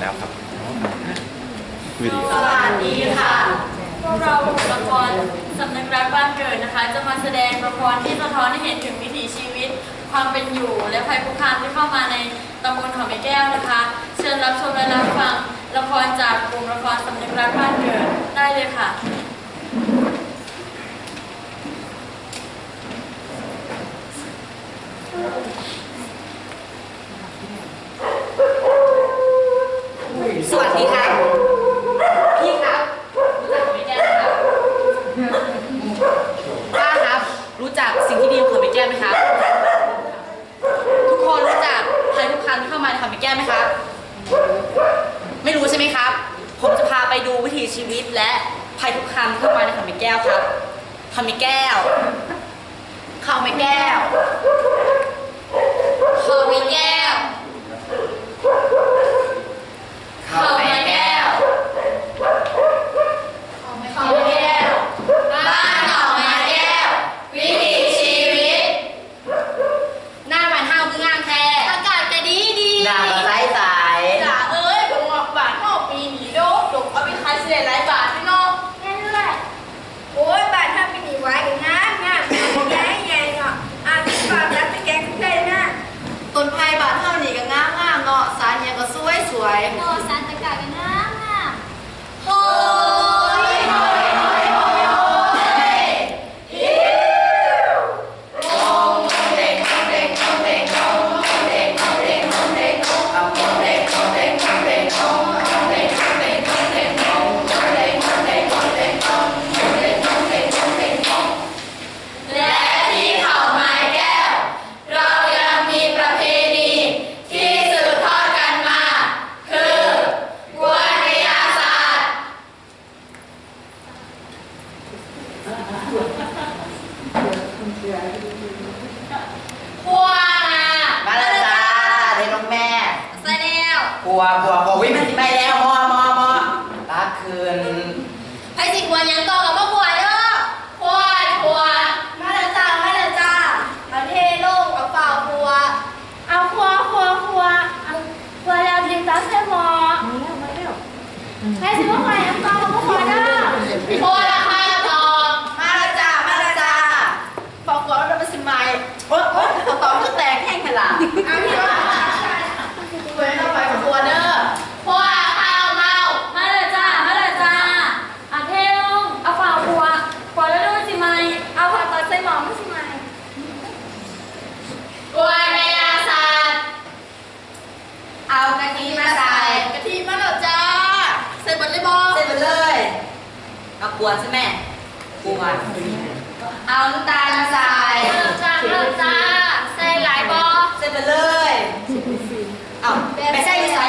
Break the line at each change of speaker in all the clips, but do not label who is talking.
แล้วครับวิดีโอ
สวัสดีค่ะ พวกเราละครสำนักรักบ้านเกิดนะคะ จะมาแสดงละครที่สะท้อนให้เห็นถึงวิถีชีวิต ความเป็นอยู่และภัยคุกคามที่เข้ามาในตำบลหอมแม่แก้วนะคะ เชิญรับชมและรับฟังละครจากกลุ่มละครสำนักรักบ้านเกิดได้เลยค่ะ
แก้ไหมครับ ไม่รู้ใช่ไหมครับ ผมจะพาไปดูวิถีชีวิตและภัยคุกคำที่เข้ามาในคำแม่แก้วครับคำแม่แก้วคำแม่แก้ว บ้านเฮานี่
ก็งา
มงา
มเนาะสารเนี่ยก็สวยสวย
โอ้สารจะกา
ย
ก็งา
มงา
มโอ้ ลัวกลัวโควิด
มันไป
แล้ว
กวนใช่ไหม
กวน
เอาน้ำตา
ลใส่เริ่
จ้าเริ่ม
จ้าใส่หลายบอ
ใส่ไปเลยเอาไป็ส้ใส่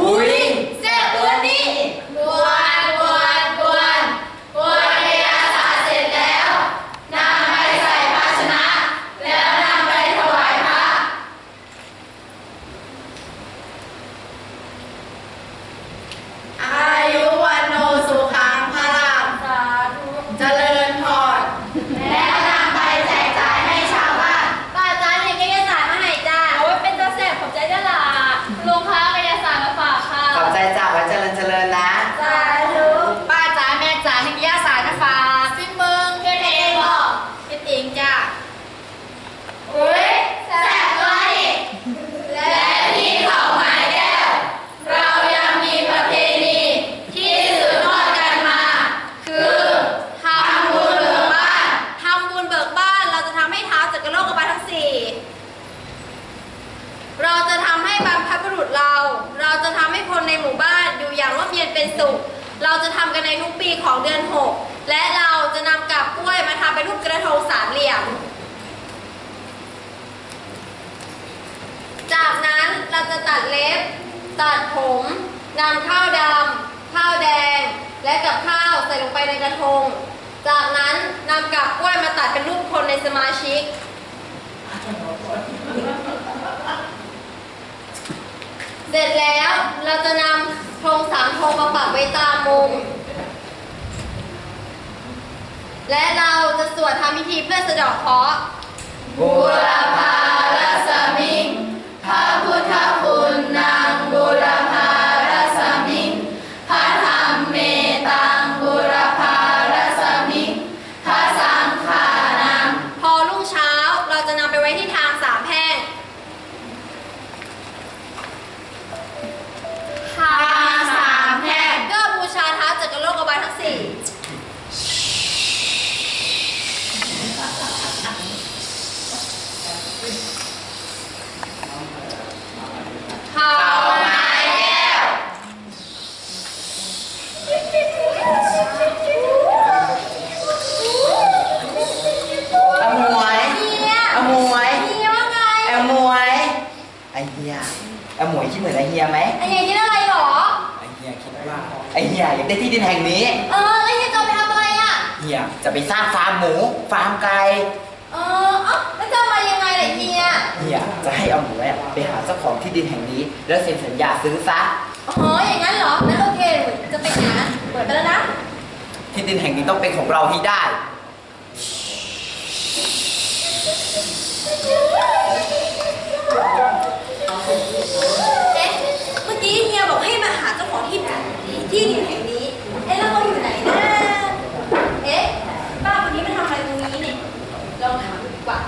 อุ้
ย
เราจะ
ทำกันใน
ทุกปีข
องเดื
อน 6 และ
เราจะ
นำกับกล้วยมาทำเป็น
รูปกระทงสามเหลี่ยม จากนั้นเราจะตัดเล็บ
ตัดผมนำข้าวดำข้าวแดง และกับข้าวใส่ลงไปในกระทง จากนั้นนำกับกล้วยมาตัดเป็นรูปคนในสมาชิก เสร็จแล้วเราจะนำธงสามธงมาปักไว้ตามมุม และเราจะสวดทำพิธีเพื่อสะดาะเคราะห์
บูรพา
เห
มือนไอเฮียไหม
ไอเฮียคิดอะไรหรอ
ไอเฮียคิดว่าไอเฮียอยากได้ที่ดินแห่งนี้
เออแล้วเฮียจะไปทำอะไรอะ
เฮียจะไปสร้างฟาร์มหมู ฟาร์มไก่
เออเอ้าแล้วจะเอามายังไงล่ะเฮีย
เฮียจะให้เอาหมูไปหาเจ้าของที่ดินแห่งนี้ แล้วเซ็นสัญญาซื้อซะ
อ๋อ อย่างนั้นเหรอ งั้นโอเค จะไปหาเปิดไปแล้วนะ
ที่ดินแห่งนี้ต้องเป็นของเราที่ได้
ที่ดินแห่งนี้ เอ๊ะแล้วเขาอยู่ไหนนะ เอ๊ะป้าคนนี้มาทำอะไรตรงนี้เนี่ยลองถามดีกว่า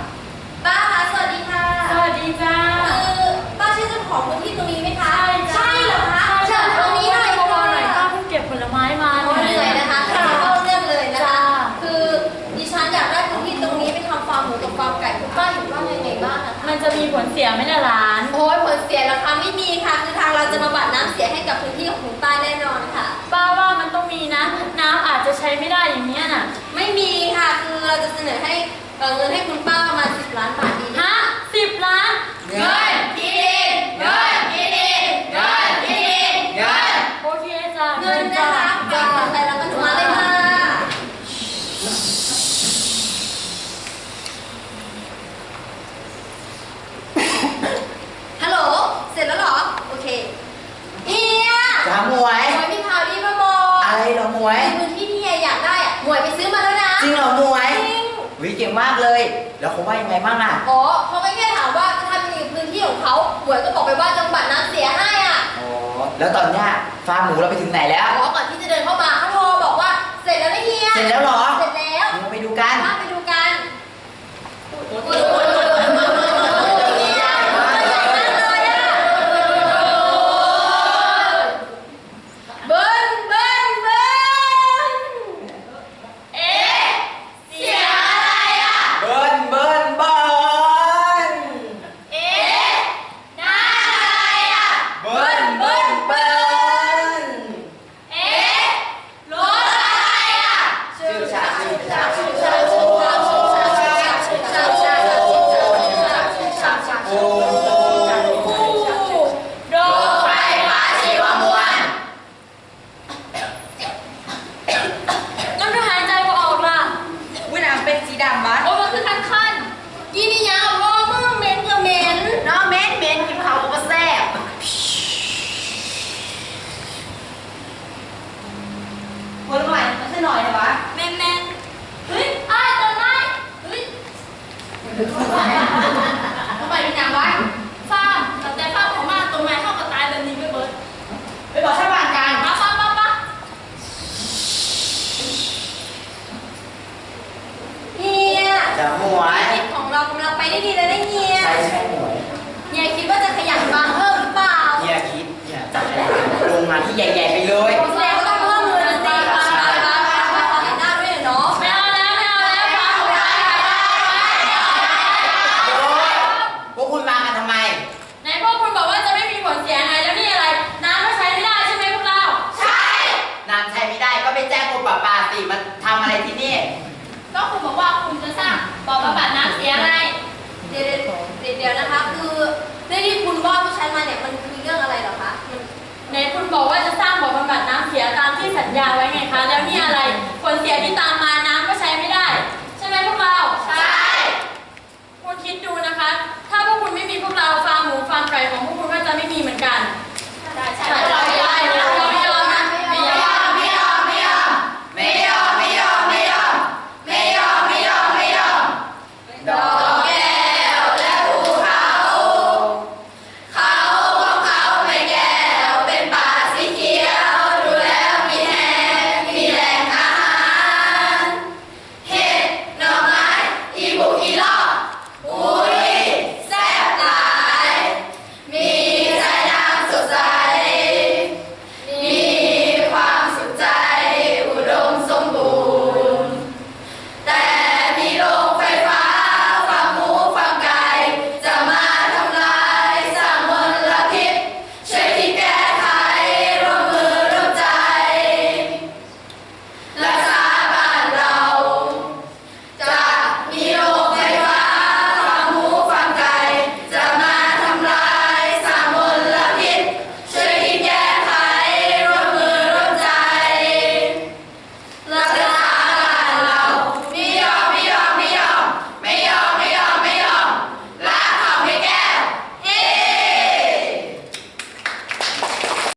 ป้าคะสวัสดีค่ะ
สวัสดีจ้า
คือป้าชื่อเจ้าของพื้นที่ตรงนี้ไหมคะ ใช่เหรอคะเชิญตรงนี้หน่อยค่ะ
ป้าเพิ่งเก็บผลไม้มา
โอ้เหนื่อยนะคะค่ะเข้าเรื่องเลยนะคะ คือดิฉันอยากได้พื้นที่ตรงนี้ไปทำฟาร์มหมูกับฟาร์มไก่คุณป้าอยู่ัน
จะมีผลเสียไหมเนี่ยร้าน
โอ้ยผลเสียราคาไม่มีค่ะ คือทางเราจะมาบัดน้ำเสียให้กับพื้นที่ของคุณป้าแน่นอนค่ะ
ป้าว่ามันต้องมีนะ น้ำอาจจะใช้ไม่ได้อย่างเนี้ยน่ะ
ไม่มีค่ะ คือเราจะเสนอให้เอ่อเงินให้คุณป้าประมาณสิบล้านบาทดี
ฮะสิบล้าน
เงิน
ที่ดินเงิน วิเก่
งมากเลย แล้วเขาว่ายังไงบ้างอะ
อ๋อเขาไม่แค่ถามว่าจะทำยังไงกัพื้นที่ของเขาหวยก็บอกไปว่าจังหวัดนั้นเสียให้อะ
อ๋อแล้วตอนเนี้ยฟาร์มหมูเราไปถึงไหนแล้ว
อ๋อก่อนที่จะเดินเข้ามาเขาโทรบอกว่าเสร็จแล้วไม่เฮีย
เสร็จแล้วเหรอ
เสร็จแล้ว
เราไปดูกัน
ไป อ
หมว
ย
จิ
ตของเรากำลังไปได้ดีเลยนะเฮีย
ใช่ใช่หวย
เฮียคิดว่าจะขยันบางเพิ่มหรือเปล่า
เนี่ยคิดเนี่ยจัดลงมาที่ใหญ่ๆไปเลย
สัญ
ญาไว้ไงคะแล